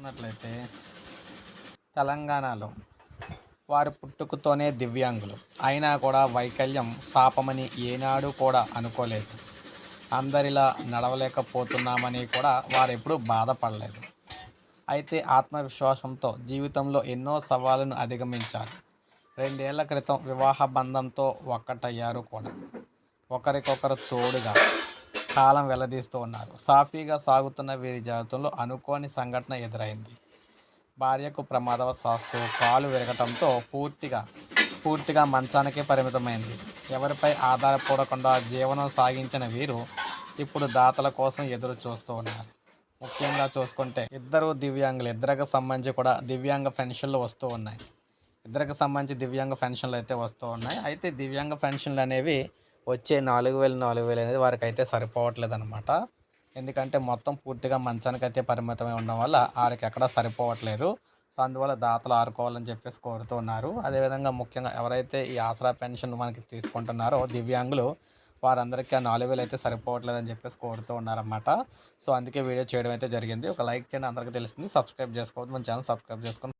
చూసుకున్నట్లయితే తెలంగాణలో వారి పుట్టుకతోనే దివ్యాంగులు. అయినా కూడా వైకల్యం శాపమని ఏనాడు కూడా అనుకోలేదు. అందరిలా నడవలేకపోతున్నామని కూడా వారు ఎప్పుడు బాధపడలేదు. అయితే ఆత్మవిశ్వాసంతో జీవితంలో ఎన్నో సవాళ్ళను అధిగమించారు. రెండేళ్ళ క్రితం వివాహ బంధంతో ఒక్కటయ్యారు కూడా. ఒకరికొకరు తోడుగా కాలం వెల్లదీస్తూ ఉన్నారు. సాఫీగా సాగుతున్న వీరి జీవితంలో అనుకోని సంఘటన ఎదురైంది. భార్యకు ప్రమాదవశాస్తు కాలు విరగటంతో పూర్తిగా పూర్తిగా మంచానికే పరిమితమైంది. ఎవరిపై ఆధారపడకుండా జీవనం సాగించిన వీరు ఇప్పుడు దాతల కోసం ఎదురు చూస్తూ ఉన్నారు. ముఖ్యంగా చూసుకుంటే ఇద్దరు దివ్యాంగులు ఇద్దరికి సంబంధించి కూడా దివ్యాంగ పెన్షన్లు వస్తూ ఉన్నాయి. ఇద్దరికి సంబంధించి దివ్యాంగ పెన్షన్లు అయితే వస్తూ ఉన్నాయి. అయితే దివ్యాంగ పెన్షన్లు అనేవి వచ్చే నాలుగు వేలు నాలుగు వేలు అనేది వారికి అయితే సరిపోవట్లేదు అనమాట ఎందుకంటే మొత్తం పూర్తిగా మంచానికి అయితే పరిమితమై ఉండడం వల్ల వారికి ఎక్కడ సరిపోవట్లేదు. సో అందువల్ల దాతలు ఆరుకోవాలని చెప్పేసి కోరుతున్నారు అదేవిధంగా ముఖ్యంగా ఎవరైతే ఈ ఆసరా పెన్షన్ మనకి తీసుకుంటున్నారో దివ్యాంగులు వారందరికీ ఆ నాలుగు వేలు అయితే సరిపోవట్లేదని చెప్పేసి కోరుతూ ఉన్నారన్నమాట. సో అందుకే వీడియో చేయడం అయితే జరిగింది. ఒక లైక్ చేయండి. అందరికీ తెలిసింది సబ్స్క్రైబ్ చేసుకోవద్దు. మన ఛానల్ సబ్స్క్రైబ్ చేసుకుని